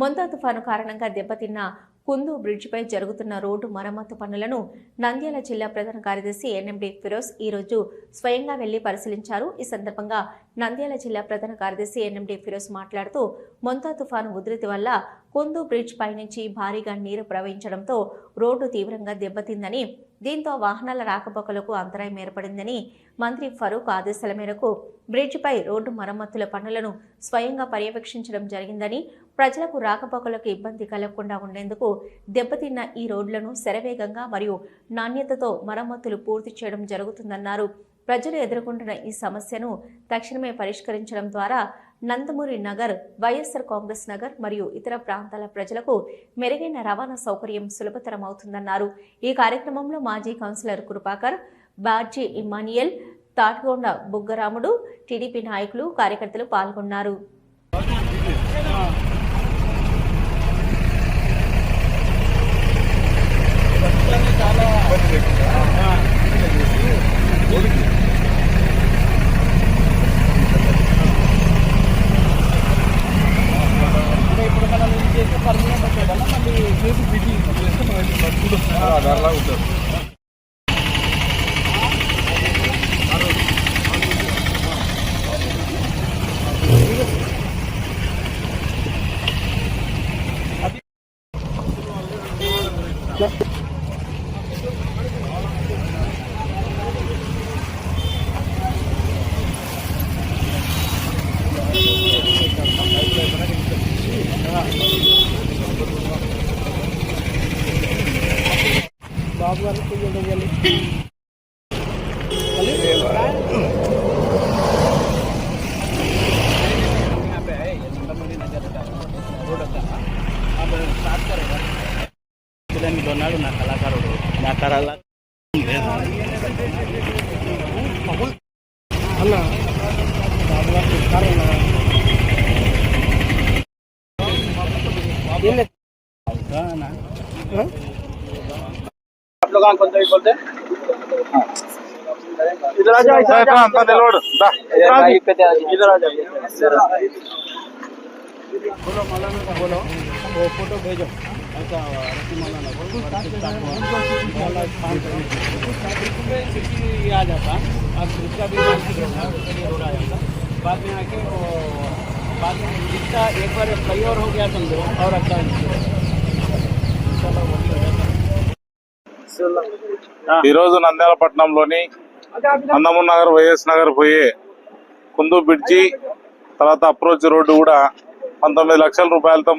మొంతా తుఫాను కారణంగా దెబ్బతిన్న కుందు బ్రిడ్జిపై జరుగుతున్న రోడ్డు మరమ్మతు పనులను నంద్యాల జిల్లా ప్రధాన కార్యదర్శి ఎన్ఎండి ఫిరోజ్ ఈరోజు స్వయంగా వెళ్ళి పరిశీలించారు. ఈ సందర్భంగా నంద్యాల జిల్లా ప్రధాన కార్యదర్శి ఎన్ఎండి ఫిరోజ్ మాట్లాడుతూ మొంతా తుఫాను ఉధృతి వల్ల కుందు బ్రిడ్జ్ పైనుంచి భారీగా నీరు ప్రవహించడంతో రోడ్డు తీవ్రంగా దెబ్బతిందని దీంతో వాహనాల రాకపోకలకు అంతరాయం ఏర్పడిందని మంత్రి ఫరూక్ ఆదేశాల మేరకు బ్రిడ్జిపై రోడ్డు మరమ్మతుల పనులను స్వయంగా పర్యవేక్షించడం జరిగిందని ప్రజలకు రాకపోకలకు ఇబ్బంది కలగకుండా ఉండేందుకు దెబ్బతిన్న ఈ రోడ్లను శరవేగంగా మరియు నాణ్యతతో మరమ్మతులు పూర్తి చేయడం జరుగుతుందన్నారు. ప్రజలు ఎదుర్కొంటున్న ఈ సమస్యను తక్షణమే పరిష్కరించడం ద్వారా నందమూరి నగర్ వైఎస్ఆర్ కాంగ్రెస్ నగర్ మరియు ఇతర ప్రాంతాల ప్రజలకు మెరుగైన రవాణా సౌకర్యం సులభతరం అవుతుందన్నారు ఈ కార్యక్రమంలో మాజీ councillor Krupakar బార్జీ Emmanuel Tatigonda Buggaramudu TDP నాయకులు కార్యకర్తలు పాల్గొన్నారు. आधारला उतर Yeah. బాబు గారు చెయ్యండి వెళ్ళి ఉన్నాడు నా కళాకారుడు నా కళ అన్న బాబు గారు చెప్తారన్నా ఏం आप बोलते इधर आ जाओ इधर आ लोड। इधर आ जाओ। बोलो माला में बोलो। वो फ़ोटो भेजो। अच्छा माला बोलो। आ जाता। अब दूसरा भी हो रहा बाद में आके वो बाद में जितना एक बार हो गया तो समझो और अच्छा ఈ రోజు నంద్యాల పట్టణంలోని నందమూర్ నగర్ వైఎస్ నగర్ పోయే కుందు బ్రిడ్జి తర్వాత అప్రోచ్ రోడ్డు కూడా పంతొమ్మిది లక్షల రూపాయలతో మన